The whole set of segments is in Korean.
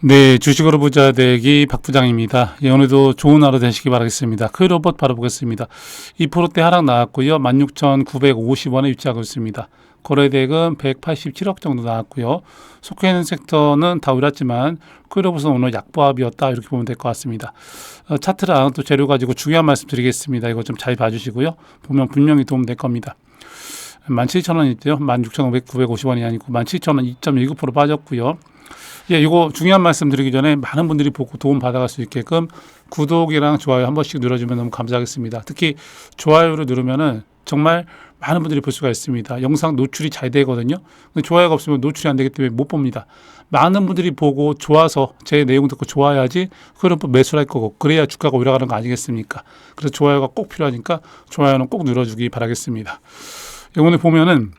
네, 주식으로 부자 되기 박 부장입니다. 예, 오늘도 좋은 하루 되시기 바라겠습니다. 그 로봇 바로 보겠습니다. 2%대 하락 나왔고요. 16,950원에 위치하고 있습니다. 거래대금 187억 정도 나왔고요. 속해 있는 섹터는 다 올랐지만 크로봇은 오늘 약보합이었다 이렇게 보면 될 것 같습니다. 어, 차트랑 또 재료 가지고 중요한 말씀 드리겠습니다. 이거 좀 잘 봐주시고요. 보면 분명히 도움 될 겁니다. 17,000원 있죠. 16,950원이 아니고 17,000원 2.19% 빠졌고요. 예, 이거 중요한 말씀 드리기 전에 많은 분들이 보고 도움 받아갈 수 있게끔 구독이랑 좋아요 한 번씩 눌러주면 너무 감사하겠습니다. 특히 좋아요를 누르면은 정말 많은 분들이 볼 수가 있습니다. 영상 노출이 잘 되거든요. 근데 좋아요가 없으면 노출이 안 되기 때문에 못 봅니다. 많은 분들이 보고 좋아서 제 내용 듣고 좋아야지 그럼 또 매수를 할 거고 그래야 주가가 올라가는 거 아니겠습니까? 그래서 좋아요가 꼭 필요하니까 좋아요는 꼭 눌러주기 바라겠습니다. 오늘 보면은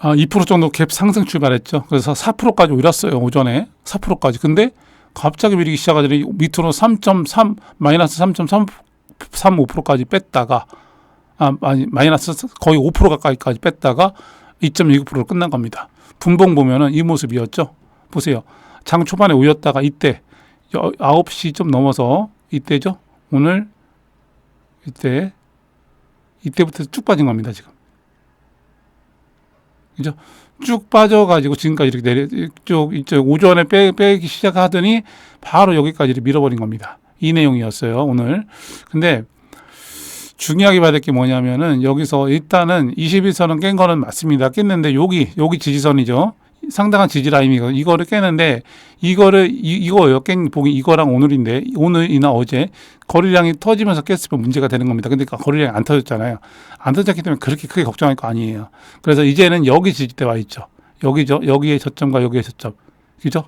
아, 2% 정도 갭 상승 출발했죠. 그래서 4%까지 올랐어요. 오전에 4%까지. 근데 갑자기 밀리기 시작하더니 밑으로 3.3 마이너스 3.35%까지 뺐다가 아, 아니 마이너스 거의 5% 가까이까지 뺐다가 2.29%로 끝난 겁니다. 분봉 보면은 이 모습이었죠. 보세요. 장 초반에 올렸다가 이때 9시 좀 넘어서 이때죠. 오늘 이때 이때부터 쭉 빠진 겁니다, 지금. 그죠? 쭉 빠져가지고 지금까지 이렇게 내려, 이쪽, 이쪽 오전에 빼, 빼기 시작하더니 바로 여기까지 밀어버린 겁니다. 이 내용이었어요, 오늘. 근데 중요하게 봐야 될 게 뭐냐면은 여기서 일단은 21선은 깬 거는 맞습니다. 깼는데 여기, 여기 지지선이죠. 상당한 지지 라인이거든요. 이거를 깨는데 이거를 이, 이거예요. 깬 보기 이거랑 오늘인데 오늘이나 어제 거래량이 터지면서 깼으면 문제가 되는 겁니다. 근데 거래량이 안 터졌잖아요. 안 터졌기 때문에 그렇게 크게 걱정할 거 아니에요. 그래서 이제는 여기 지지대 와 있죠. 여기죠. 여기에 저점과 여기에 저점. 그죠?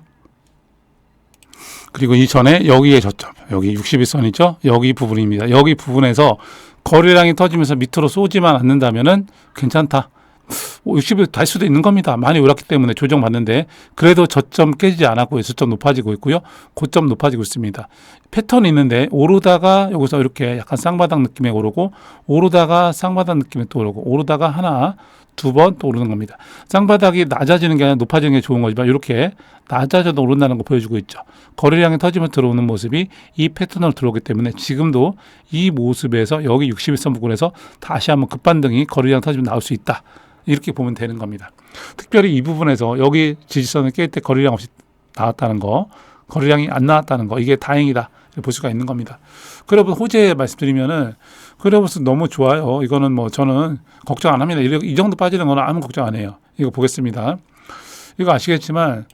그리고 이전에 여기에 저점. 여기 61선이죠. 여기 부분입니다. 여기 부분에서 거래량이 터지면서 밑으로 쏘지만 않는다면은 괜찮다. 60일 달 수도 있는 겁니다. 많이 올랐기 때문에 조정받는데 그래도 저점 깨지지 않았고 저점 높아지고 있고요. 고점 높아지고 있습니다. 패턴이 있는데 오르다가 여기서 이렇게 약간 쌍바닥 느낌에 오르고 오르다가 쌍바닥 느낌에 또 오르고 오르다가 하나 두 번 또 오르는 겁니다. 쌍바닥이 낮아지는 게 아니라 높아지는 게 좋은 거지만 이렇게 낮아져도 오른다는 거 보여주고 있죠. 거래량이 터지면 들어오는 모습이 이 패턴으로 들어오기 때문에 지금도 이 모습에서 여기 61선 부근에서 다시 한번 급반등이 거래량 터지면 나올 수 있다. 이렇게 보면 되는 겁니다. 특별히 이 부분에서 여기 지지선을 깰 때 거래량 없이 나왔다는 거, 거래량이 안 나왔다는 거, 이게 다행이다. 볼 수가 있는 겁니다. 그러분 호재 말씀드리면은 그래서 너무 좋아요. 이거는 뭐 저는 걱정 안 합니다. 이 정도 빠지는 거는 아무 걱정 안 해요. 이거 보겠습니다. 이거 아시겠지만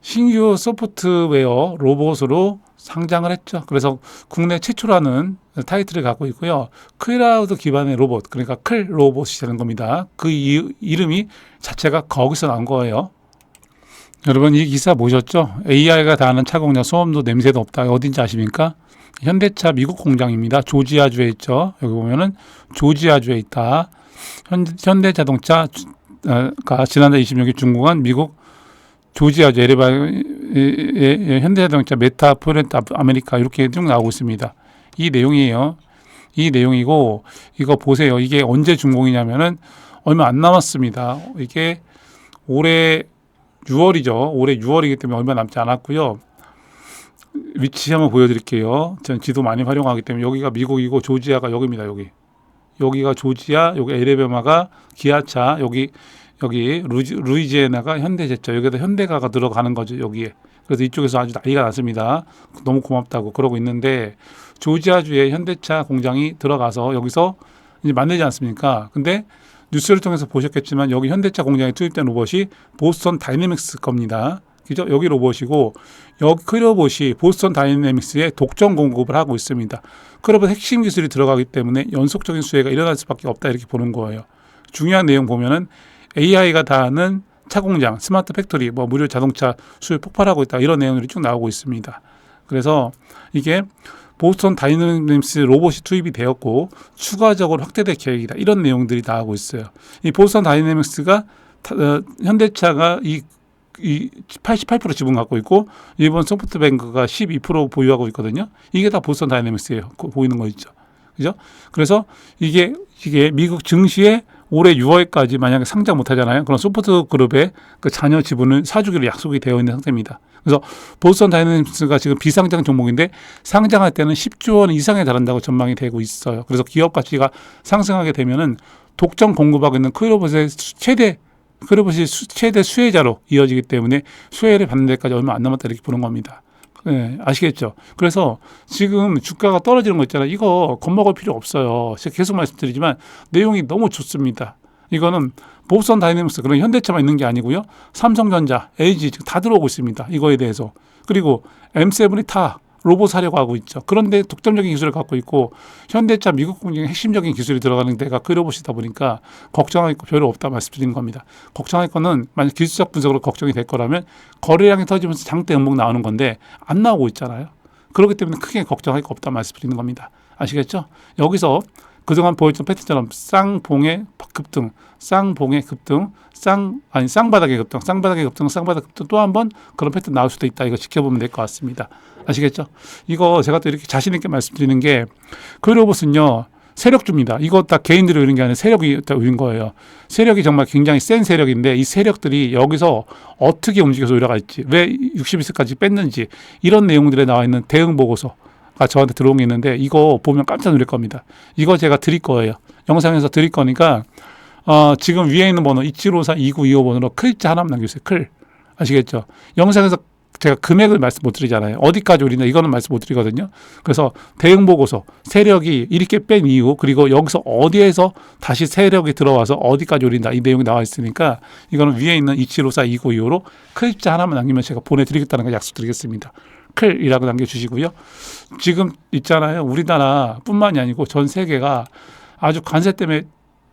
신규 소프트웨어 로봇으로 상장을 했죠. 그래서 국내 최초라는 타이틀을 갖고 있고요. 클라우드 기반의 로봇, 그러니까 클 로봇이 되는 겁니다. 그 이, 이름이 자체가 거기서 나온 거예요. 여러분 이 기사 보셨죠? AI가 다하는 차공력 소음도 냄새도 없다. 어딘지 아십니까? 현대차 미국 공장입니다. 조지아주에 있죠. 여기 보면은 조지아주에 있다. 현, 현대자동차가 지난달 26일 준공한 미국 조지아주 에레바 현대자동차 메타 포렌트 아메리카 이렇게 쭉 나오고 있습니다. 이 내용이에요. 이 내용이고 이거 보세요. 이게 언제 준공이냐면은 얼마 안 남았습니다. 이게 올해 6월이죠. 올해 6월이기 때문에 얼마 남지 않았고요. 위치 한번 보여드릴게요. 전 지도 많이 활용하기 때문에 여기가 미국이고 조지아가 여기입니다. 여기 여기가 조지아, 여기 에레베마가 기아차, 여기 여기 루지, 루이지애나가 현대제차 여기다 현대가가 들어가는 거죠 여기에. 그래서 이쪽에서 아주 난리가 났습니다. 너무 고맙다고 그러고 있는데 조지아주에 현대차 공장이 들어가서 여기서 이제 만들지 않습니까? 근데 뉴스를 통해서 보셨겠지만 여기 현대차 공장에 투입된 로봇이 보스턴 다이내믹스 겁니다. 그죠? 여기 로봇이고 여기 그 로봇이 보스턴 다이내믹스에 독점 공급을 하고 있습니다. 그 로봇 핵심 기술이 들어가기 때문에 연속적인 수혜가 일어날 수밖에 없다 이렇게 보는 거예요. 중요한 내용 보면은 AI가 다하는 차 공장, 스마트 팩토리, 뭐 무료 자동차 수요 폭발하고 있다 이런 내용들이 쭉 나오고 있습니다. 그래서 이게 보스턴 다이내믹스 로봇이 투입이 되었고 추가적으로 확대될 계획이다 이런 내용들이 나오고 있어요. 이 보스턴 다이내믹스가 어, 현대차가 이, 이 88% 지분 갖고 있고 일본 소프트뱅크가 12% 보유하고 있거든요. 이게 다 보스턴 다이내믹스예요. 보이는 거 있죠. 그죠? 그래서 이게 이게 미국 증시에 올해 6월까지 만약에 상장 못 하잖아요. 그럼 소프트 그룹의 그 자녀 지분을 사주기로 약속이 되어 있는 상태입니다. 그래서 보스턴 다이내믹스가 지금 비상장 종목인데 상장할 때는 10조 원 이상에 달한다고 전망이 되고 있어요. 그래서 기업 가치가 상승하게 되면은 독점 공급하고 있는 크로봇의 수- 최대 크로봇이 수- 최대 수혜자로 이어지기 때문에 수혜를 받는 데까지 얼마 안 남았다 이렇게 보는 겁니다. 네, 아시겠죠? 그래서 지금 주가가 떨어지는 거 있잖아요. 이거 겁먹을 필요 없어요. 제가 계속 말씀드리지만 내용이 너무 좋습니다. 이거는 보선 다이내믹스 그런 현대차만 있는 게 아니고요. 삼성전자, LG 지금 다 들어오고 있습니다. 이거에 대해서. 그리고 M7이 다 로봇 사려고 하고 있죠. 그런데 독점적인 기술을 갖고 있고 현대차 미국 공장의 핵심적인 기술이 들어가는 데가 그 로봇이다 보니까 걱정할 거 별로 없다 말씀드리는 겁니다. 걱정할 거는 만약 기술적 분석으로 걱정이 될 거라면 거래량이 터지면서 장대 음목 나오는 건데 안 나오고 있잖아요. 그렇기 때문에 크게 걱정할 거 없다 말씀드리는 겁니다. 아시겠죠? 여기서 그동안 보였던 패턴처럼 쌍봉의 급등, 쌍봉의 급등, 쌍 아니 쌍바닥의 급등, 쌍바닥의 급등, 쌍바닥 급등 또 한 번 그런 패턴 나올 수도 있다. 이거 지켜보면 될 것 같습니다. 아시겠죠? 이거 제가 또 이렇게 자신 있게 말씀드리는 게 그로봇은요 세력주입니다. 이거 다 개인들이 오는 게 아니라 세력이 오는 거예요. 세력이 정말 굉장히 센 세력인데 이 세력들이 여기서 어떻게 움직여서 올라갈지 왜 61세까지 뺐는지 이런 내용들에 나와 있는 대응 보고서가 저한테 들어온 게 있는데 이거 보면 깜짝 놀랄 겁니다. 이거 제가 드릴 거예요. 영상에서 드릴 거니까 어, 지금 위에 있는 번호 2754 2925 번호로 클자 하나만 남겨주세요. 클 아시겠죠? 영상에서 제가 금액을 말씀 못 드리잖아요. 어디까지 올리냐 이거는 말씀 못 드리거든요. 그래서 대응 보고서 세력이 이렇게 뺀 이유 그리고 여기서 어디에서 다시 세력이 들어와서 어디까지 올린다 이 내용이 나와 있으니까 이거는 위에 있는 2754 2925로 클자 하나만 남기면 제가 보내드리겠다는 걸 약속드리겠습니다. 클이라고 남겨주시고요. 지금 있잖아요. 우리나라뿐만이 아니고 전 세계가 아주 관세 때문에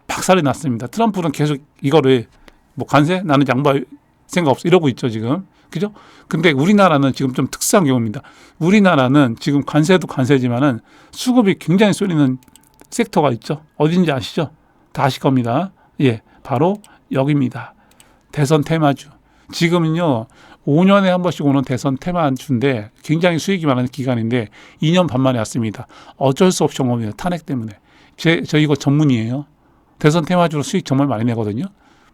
박살이 났습니다. 트럼프는 계속 이거를 뭐 관세 나는 양보할 생각 없어 이러고 있죠 지금 그죠? 근데 우리나라는 지금 좀 특수한 경우입니다. 우리나라는 지금 관세도 관세지만은 수급이 굉장히 쏠리는 섹터가 있죠. 어딘지 아시죠? 다 아실 겁니다. 예, 바로 여기입니다. 대선 테마주. 지금은요, 5년에 한 번씩 오는 대선 테마주인데 굉장히 수익이 많은 기간인데 2년 반 만에 왔습니다. 어쩔 수 없이 온 겁니다. 탄핵 때문에. 제, 저 이거 전문이에요. 대선 테마주로 수익 정말 많이 내거든요.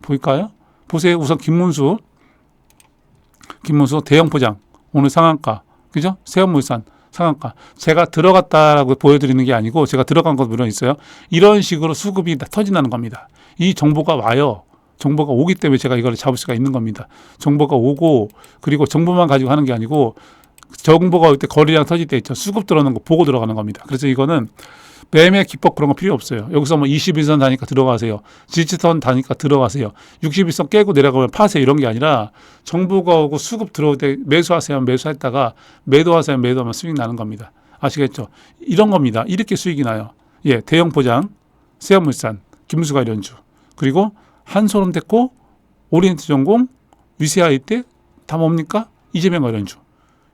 보일까요? 보세요. 우선 김문수. 김문수 대형 포장. 오늘 상한가. 그죠? 세원물산 상한가. 제가 들어갔다라고 보여드리는 게 아니고 제가 들어간 것 물론 있어요. 이런 식으로 수급이 다 터진다는 겁니다. 이 정보가 와요. 정보가 오기 때문에 제가 이걸 잡을 수가 있는 겁니다. 정보가 오고 그리고 정보만 가지고 하는 게 아니고 정보가 올 때 거래량 터질 때 있죠. 수급 들어오는 거 보고 들어가는 겁니다. 그래서 이거는 매매 기법 그런 거 필요 없어요. 여기서 뭐 21선 다니까 들어가세요. 지지선 다니까 들어가세요. 61선 깨고 내려가면 파세요. 이런 게 아니라 정보가 오고 수급 들어올 때 매수하세요. 매수했다가 매도하세요. 하면 매도하면 수익 나는 겁니다. 아시겠죠? 이런 겁니다. 이렇게 수익이 나요. 예, 대형 포장, 세아물산, 김수가 이런주 그리고 한소름 됐고 오리엔트 전공, 위세아이 때 다 뭡니까? 이재명 이런주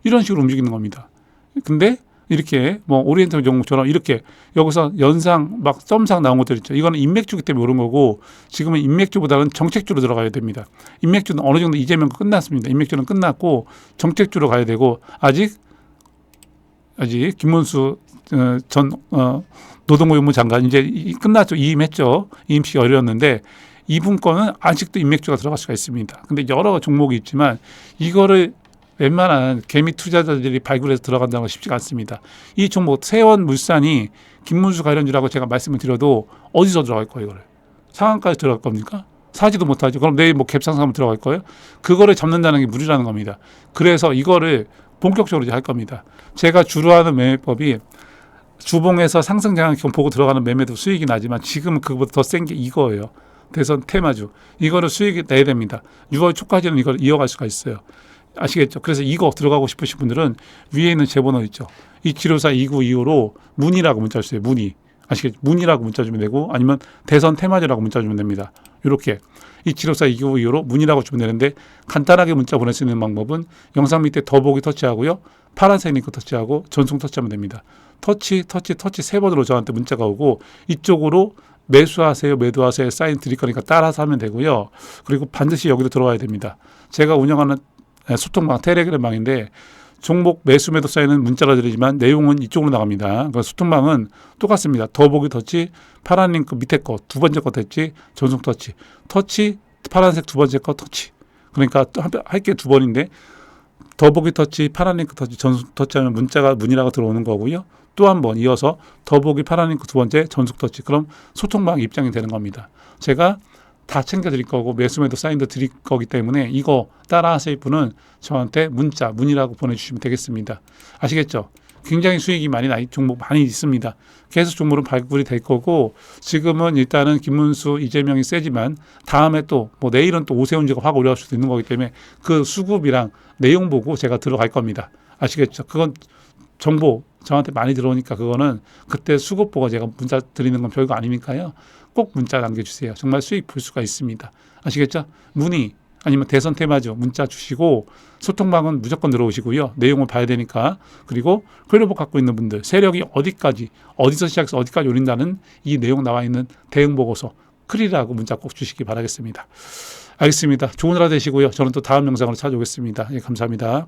이런 식으로 움직이는 겁니다. 근데 이렇게 뭐 오리엔탈 종목처럼 이렇게 여기서 연상 막 점상 나온 것들 있죠. 이거는 인맥주기 때문에 오른 거고 지금은 인맥주보다는 정책주로 들어가야 됩니다. 인맥주는 어느 정도 이재명 거 끝났습니다. 인맥주는 끝났고 정책주로 가야 되고 아직 아직 김문수 어, 전 어, 노동고용부 장관 이제 이- 끝났죠. 이임했죠. 이임식 어려웠는데 이분 거는 아직도 인맥주가 들어갈 수가 있습니다. 근데 여러 종목이 있지만 이거를 웬만한 개미 투자자들이 발굴해서 들어간다는 건 쉽지가 않습니다. 이 종목 세원 물산이 김문수 관련주라고 제가 말씀을 드려도 어디서 들어갈 거예요, 이거를? 상한까지 들어갈 겁니까? 사지도 못하죠. 그럼 내일 뭐 갭상승하면 들어갈 거예요? 그거를 잡는다는 게 무리라는 겁니다. 그래서 이거를 본격적으로 이제 할 겁니다. 제가 주로 하는 매매법이 주봉에서 상승 장악형 보고 들어가는 매매도 수익이 나지만 지금은 그거보다 더 센 게 이거예요. 대선 테마주. 이거를 수익이 내야 됩니다. 6월 초까지는 이걸 이어갈 수가 있어요. 아시겠죠? 그래서 이거 들어가고 싶으신 분들은 위에 있는 제 번호 있죠. 2754 2925로 문의라고 문자 주세요. 문의. 아시겠죠? 문의라고 문자 주면 되고 아니면 대선 테마주라고 문자 주면 됩니다. 이렇게 2754 2925로 문의라고 주면 되는데 간단하게 문자 보낼 수 있는 방법은 영상 밑에 더보기 터치하고요. 파란색 링크 터치하고 전송 터치하면 됩니다. 터치, 터치, 터치 세 번으로 저한테 문자가 오고 이쪽으로 매수하세요, 매도하세요 사인 드릴 거니까 따라서 하면 되고요. 그리고 반드시 여기로 들어와야 됩니다. 제가 운영하는 소통방 텔레그램방인데 종목 매수 매도 사이는 문자가 드리지만 내용은 이쪽으로 나갑니다. 그러니까 소통방은 똑같습니다. 더보기 터치 파란 링크 밑에 거 두 번째 거 터치 전속 터치 터치 파란색 두 번째 거 터치 그러니까 할 게 두 번인데 더보기 터치 파란 링크 터치 전속 터치하면 문자가 문이라고 들어오는 거고요. 또 한 번 이어서 더보기 파란 링크 두 번째 전속 터치 그럼 소통방 입장이 되는 겁니다. 제가 다 챙겨 드릴 거고 매수 매도 사인도 드릴 거기 때문에 이거 따라 하실 분은 저한테 문자 문이라고 보내주시면 되겠습니다. 아시겠죠? 굉장히 수익이 많이 나 종목 많이 있습니다. 계속 종목은 발굴이 될 거고 지금은 일단은 김문수 이재명이 세지만 다음에 또 뭐 내일은 또 오세훈지가 확 올라갈 수도 있는 거기 때문에 그 수급이랑 내용 보고 제가 들어갈 겁니다. 아시겠죠? 그건 정보 저한테 많이 들어오니까 그거는 그때 수급 보고 제가 문자 드리는 건 별거 아니니까요. 꼭 문자 남겨주세요. 정말 수익 볼 수가 있습니다. 아시겠죠? 문의 아니면 대선 테마죠. 문자 주시고 소통방은 무조건 들어오시고요. 내용을 봐야 되니까 그리고 클로버 갖고 있는 분들 세력이 어디까지 어디서 시작해서 어디까지 올린다는 이 내용 나와 있는 대응 보고서 클리라고 문자 꼭 주시기 바라겠습니다. 알겠습니다. 좋은 하루 되시고요. 저는 또 다음 영상으로 찾아오겠습니다. 예, 감사합니다.